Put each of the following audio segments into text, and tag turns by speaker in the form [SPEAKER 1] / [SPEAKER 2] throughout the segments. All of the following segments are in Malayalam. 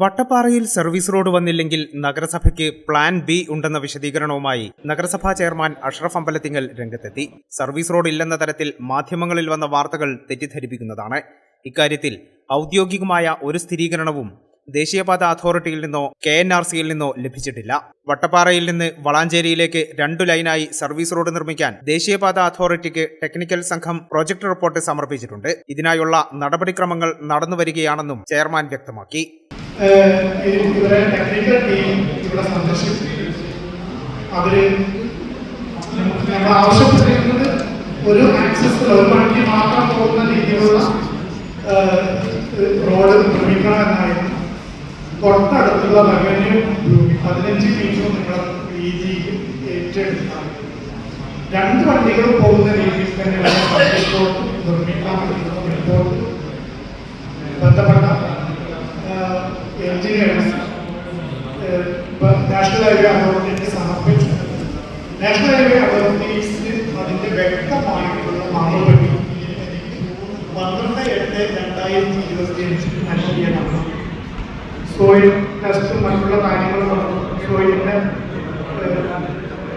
[SPEAKER 1] വട്ടപ്പാറയിൽ സർവീസ് റോഡ് വന്നില്ലെങ്കിൽ നഗരസഭയ്ക്ക് പ്ലാൻ ബി ഉണ്ടെന്ന വിശദീകരണവുമായി നഗരസഭാ ചെയർമാൻ അഷ്റഫ് അമ്പലത്തിങ്ങൽ രംഗത്തെത്തി. സർവീസ് റോഡ് ഇല്ലെന്ന തരത്തിൽ മാധ്യമങ്ങളിൽ വന്ന വാർത്തകൾ തെറ്റിദ്ധരിപ്പിക്കുന്നതാണ്. ഇക്കാര്യത്തിൽ ഔദ്യോഗികമായ ഒരു സ്ഥിരീകരണവും ദേശീയപാത അതോറിറ്റിയിൽ നിന്നോ കെ എൻ ആർ സിയിൽ നിന്നോ ലഭിച്ചിട്ടില്ല. വട്ടപ്പാറയിൽ നിന്ന് വളാഞ്ചേരിയിലേക്ക് രണ്ടു ലൈനായി സർവീസ് റോഡ് നിർമ്മിക്കാൻ ദേശീയപാത അതോറിറ്റിക്ക് ടെക്നിക്കൽ സംഘം പ്രോജക്ട് റിപ്പോർട്ട് സമർപ്പിച്ചിട്ടുണ്ട്. ഇതിനായുള്ള നടപടിക്രമങ്ങൾ നടന്നുവരികയാണെന്നും ചെയർമാൻ വ്യക്തമാക്കി.
[SPEAKER 2] ഇവരെ ടെക്നിക്കൽ ടീം ഇവിടെ സന്ദർശിച്ചു അവർ ഞങ്ങൾ ആവശ്യപ്പെട്ടിരിക്കുന്നത് ഒരു ആക്സസ് ഒരു വണ്ടി മാത്രം പോകുന്ന രീതിയിലുള്ള റോഡ് നിർമ്മിക്കണം എന്നായിരുന്നു തൊട്ടടുത്തുള്ള റവന്യൂ പതിനഞ്ച് മീറ്റർ നിങ്ങൾ വീതിയിൽ ഏറ്റെടുത്താണ്. രണ്ട് വണ്ടികൾ പോകുന്ന രീതിയിൽ തന്നെ സർവീസ് അതോറിറ്റീസ് അതിന്റെ വ്യക്തമായിട്ടുള്ള മറുപടി പന്ത്രണ്ട് എട്ട് രണ്ടായിരത്തി ഇരുപത്തി നൽകിയതാണ് സോയിൽ ടെസ്റ്റും മറ്റുള്ള കാര്യങ്ങളും സോയിലിന്റെ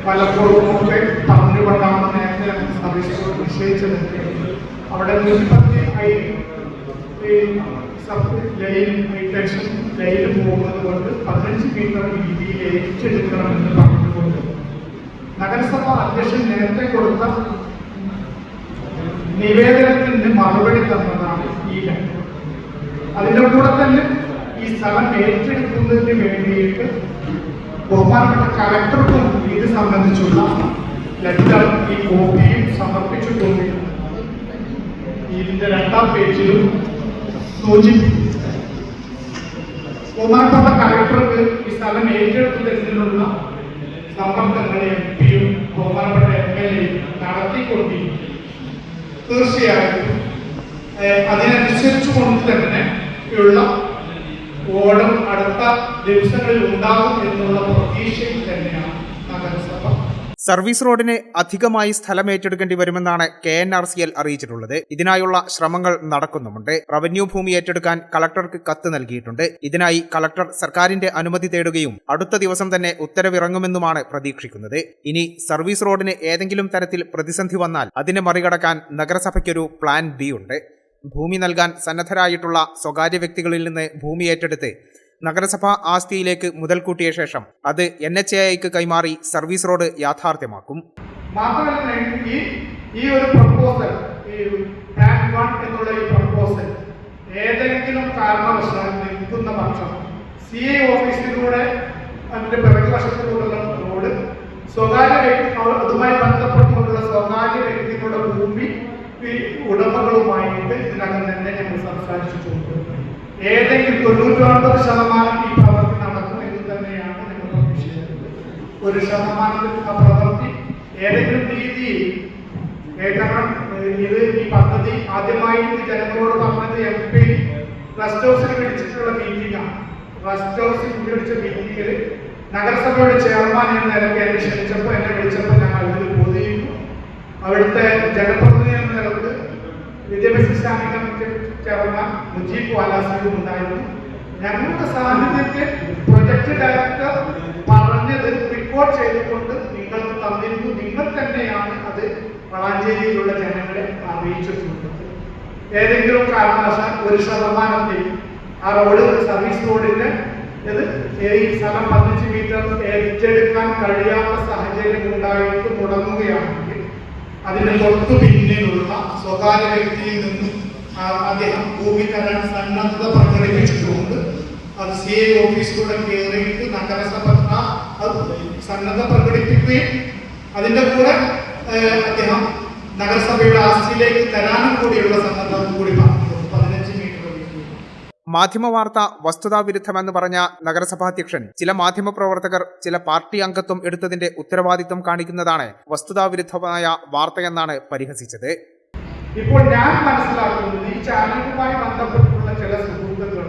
[SPEAKER 2] പലപ്പോഴും ഒക്കെ പറഞ്ഞുകൊണ്ടാണ് നേരത്തെ റോഡ് നിശ്ചയിച്ചത് അവിടെ മുൻപത്തെ ഈ സബ് ലൈൻ ടെൻഷൻ ലൈൻ പോകുന്നത് കൊണ്ട് പതിനഞ്ച് മീറ്റർ വീതിയിൽ ഏറ്റെടുക്കണമെന്ന് പറഞ്ഞുകൊണ്ട് നഗരസഭ അധ്യക്ഷൻ നേരത്തെ കൊടുത്ത നിവേദനത്തിന് മറുപടി തന്നതാണ് ഈ ലക്ഷ്യം അതിന്റെ കൂടെ തന്നെ ഈ സ്ഥലം ഏറ്റെടുക്കുന്നതിന് വേണ്ടിയിട്ട് ബഹുമാനപ്പെട്ട കലക്ടർക്കും ഇത് സംബന്ധിച്ചുള്ള ലെറ്റർ ഈ കോപ്പിയും സമർപ്പിച്ചിട്ടുണ്ട് ഇതിന്റെ രണ്ടാം പേജിലും സൂചിപ്പിക്കും ബഹുമാനപ്പെട്ട കലക്ടർക്ക് ഈ സ്ഥലം ഏറ്റെടുക്കുന്നതിനുള്ള സമ്മർദ്ദങ്ങൾ എം പിയും ബഹുമാനപ്പെട്ട എം എൽ എയും നടത്തിക്കൊണ്ടിരിക്കും തീർച്ചയായും ഏഹ്, അതിനനുസരിച്ച് കൊണ്ട് തന്നെ ഉള്ള ഓണം അടുത്ത ദിവസങ്ങളിൽ ഉണ്ടാകും എന്നുള്ള പ്രതീക്ഷയിൽ തന്നെയാണ് നഗരസഭ.
[SPEAKER 1] സർവീസ് റോഡിന് അധികമായി സ്ഥലം ഏറ്റെടുക്കേണ്ടി വരുമെന്നാണ് K N R C L അറിയിച്ചിട്ടുള്ളത്. ഇതിനായുള്ള ശ്രമങ്ങൾ നടക്കുന്നുമുണ്ട്. റവന്യൂ ഭൂമി ഏറ്റെടുക്കാൻ കളക്ടർക്ക് കത്ത് നൽകിയിട്ടുണ്ട്. ഇതിനായി കളക്ടർ സർക്കാരിന്റെ അനുമതി തേടുകയും അടുത്ത ദിവസം തന്നെ ഉത്തരവിറങ്ങുമെന്നുമാണ് പ്രതീക്ഷിക്കുന്നത്. ഇനി സർവീസ് റോഡിന് ഏതെങ്കിലും തരത്തിൽ പ്രതിസന്ധി വന്നാൽ അതിനെ മറികടക്കാൻ നഗരസഭയ്ക്കൊരു പ്ലാൻ ബി ഉണ്ട്. ഭൂമി നൽകാൻ സന്നദ്ധരായിട്ടുള്ള സ്വകാര്യ വ്യക്തികളിൽ നിന്ന് ഭൂമി ഏറ്റെടുത്ത് നഗരസഭാ ആസ്തിയിലേക്ക് മുതൽ കൂട്ടിയ ശേഷം അത് എൻ എച്ച് എക്ക് കൈമാറി സർവീസ് റോഡ് യാഥാർത്ഥ്യമാക്കും.
[SPEAKER 2] മാത്രമല്ല ഈ ഈ ഒരു പ്രപ്പോസൽ ഈ പ്ലാൻ വൺ പ്രപ്പോസൽ ഏതെങ്കിലും കാരണവശാൽ നിൽക്കുന്ന പക്ഷം സി ഐ ഓഫീസിലൂടെ അതിന്റെ പിറകു വശത്തിലൂടെയുള്ള റോഡ് സ്വകാര്യ വ്യക്തി അതുമായി ബന്ധപ്പെട്ടുകൊണ്ടുള്ള സ്വകാര്യ വ്യക്തികളുടെ ഭൂമി ഉടമകളുമായിട്ട് ഇതിനകം തന്നെ ഞങ്ങൾ സംസാരിച്ചിട്ടുണ്ട് ഏതെങ്കിലും തൊണ്ണൂറ്റൊൻപത് ശതമാനം ഈ പ്രവൃത്തി നടക്കും എന്ന് തന്നെയാണ് നിങ്ങൾ പ്രതീക്ഷിക്കുന്നത് ഒരു ശതമാനത്തിൽ ആ പ്രവൃത്തി ഏതെങ്കിലും രീതിയിൽ കാരണം ഇത് ഈ പദ്ധതി ആദ്യമായി ഇത് ജനങ്ങളോട് പറഞ്ഞത് എം പി റെസ്റ്റ് ഹൗസിൽ വിളിച്ചിട്ടുള്ള മീറ്റിംഗാണ് റെസ്റ്റ് ഹൗസിൽ വിളിച്ച മീറ്റിംഗിൽ നഗരസഭയുടെ ചെയർമാൻ എന്ന നിലയ്ക്ക് എന്നെ ക്ഷണിച്ചപ്പോൾ എന്നെ വിളിച്ചപ്പോൾ ഞാൻ അതിൽ ബോധിക്കുന്നു അവിടുത്തെ ജനപ്രതിനിധി എന്ന നിലയ്ക്ക് വിദ്യാഭ്യാസ സ്റ്റാൻഡിംഗ് മുജീബ് വാലാസിയും ഉണ്ടായിരുന്നു ഞങ്ങളുടെ സാന്നിധ്യത്തിൽ പ്രൊജക്ട് ഡയറക്ടർ പറഞ്ഞത് റിപ്പോർട്ട് ചെയ്തുകൊണ്ട് നിങ്ങൾക്ക് തന്നിരുന്നു. നിങ്ങൾ തന്നെയാണ് അത് വളാഞ്ചേരിയിലുള്ള ജനങ്ങളെ അറിയിച്ചിട്ടുള്ളത്. ഏതെങ്കിലും കാരണവശാൽ ഒരു ശതമാനത്തിൽ ആ റോഡ് സർവീസ് റോഡിന്റെ ഇത് ഈ സ്ഥലം പതിനഞ്ച് മീറ്റർ ഏറ്റെടുക്കാൻ കഴിയാത്ത സാഹചര്യം ഉണ്ടായിട്ട് മുടങ്ങുകയാണെങ്കിൽ അതിന് തൊട്ടു പിന്നിലുള്ള സ്വകാര്യ വ്യക്തിയിൽ നിന്നും അദ്ദേഹം ഭൂമി തരാൻ സന്നദ്ധത പ്രകടിപ്പിച്ചിട്ടുണ്ട് അത് സി ഐ ഓഫീസിലൂടെ കയറിയിട്ട് നഗരസഭ സന്നദ്ധ പ്രകടിപ്പിക്കുകയും അതിന്റെ കൂടെ അദ്ദേഹം നഗരസഭയുടെ ആസ്തിയിലേക്ക് തരാനും കൂടിയുള്ള സന്നദ്ധം കൂടി.
[SPEAKER 1] മാധ്യമവാർത്ത വസ്തുതാവിരുദ്ധമെന്ന് പറഞ്ഞ നഗരസഭാധ്യക്ഷൻ ചില മാധ്യമ പ്രവർത്തകർ ചില പാർട്ടി അംഗത്വം എടുത്തതിന്റെ ഉത്തരവാദിത്വം കാണിക്കുന്നതാണ് വസ്തുതാ വിരുദ്ധമായ വാർത്തയെന്നാണ് പരിഹസിച്ചത്.
[SPEAKER 2] ഇപ്പോൾ ഞാൻ മനസ്സിലാക്കുന്നത് ഈ ചാനലുമായി ബന്ധപ്പെട്ടിട്ടുള്ള ചില സുഹൃത്തുക്കൾ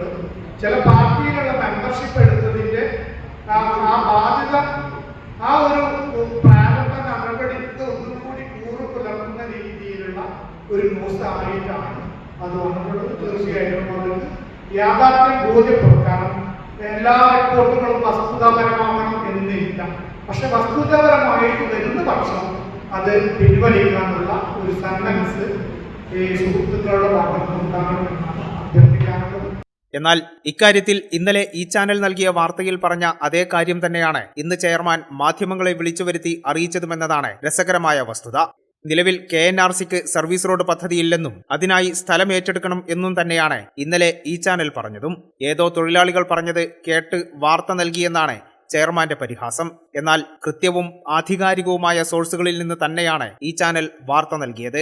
[SPEAKER 2] ചില പാർട്ടിയിലുള്ള മെമ്പർഷിപ്പ് എടുത്തതിന്റെ ആ ബാധ്യത ആ ഒരു പ്രാരംഭ നടപടിക്ക് ഒന്നുകൂടി കൂറ് പുലർത്തുന്ന രീതിയിലുള്ള ഒരു ന്യൂസ് ആയിട്ടാണ് അത് വന്നിട്ടുള്ളത്. തീർച്ചയായിട്ടും അവർക്ക് യാഥാർത്ഥ്യം ബോധ്യപ്പെടും. കാരണം എല്ലാ റിപ്പോർട്ടുകളും വസ്തുതാപരമാകണം എന്നില്ല. പക്ഷെ വസ്തുതാപരമായിട്ട് വരുന്ന പക്ഷം അത് പിൻവലിക്കാനുള്ള ഒരു സന്നദ്ധ
[SPEAKER 1] എന്നാൽ ഇക്കാര്യത്തിൽ ഇന്നലെ ഈ ചാനൽ നൽകിയ വാർത്തയിൽ പറഞ്ഞ അതേ കാര്യം തന്നെയാണ് ഇന്ന് ചെയർമാൻ മാധ്യമങ്ങളെ വിളിച്ചു വരുത്തി അറിയിച്ചതുമെന്നതാണ് രസകരമായ വസ്തുത. നിലവിൽ കെ എൻ ആർ സിക്ക് സർവീസ് റോഡ് പദ്ധതിയില്ലെന്നും അതിനായി സ്ഥലം ഏറ്റെടുക്കണം എന്നും തന്നെയാണ് ഇന്നലെ ഈ ചാനൽ പറഞ്ഞതും. ഏതോ തൊഴിലാളികൾ പറഞ്ഞത് കേട്ട് വാർത്ത നൽകിയെന്നാണ് ചെയർമാന്റെ പരിഹാസം. എന്നാൽ കൃത്യവും ആധികാരികവുമായ സോഴ്സുകളിൽ നിന്ന് തന്നെയാണ് ഈ ചാനൽ വാർത്ത നൽകിയത്.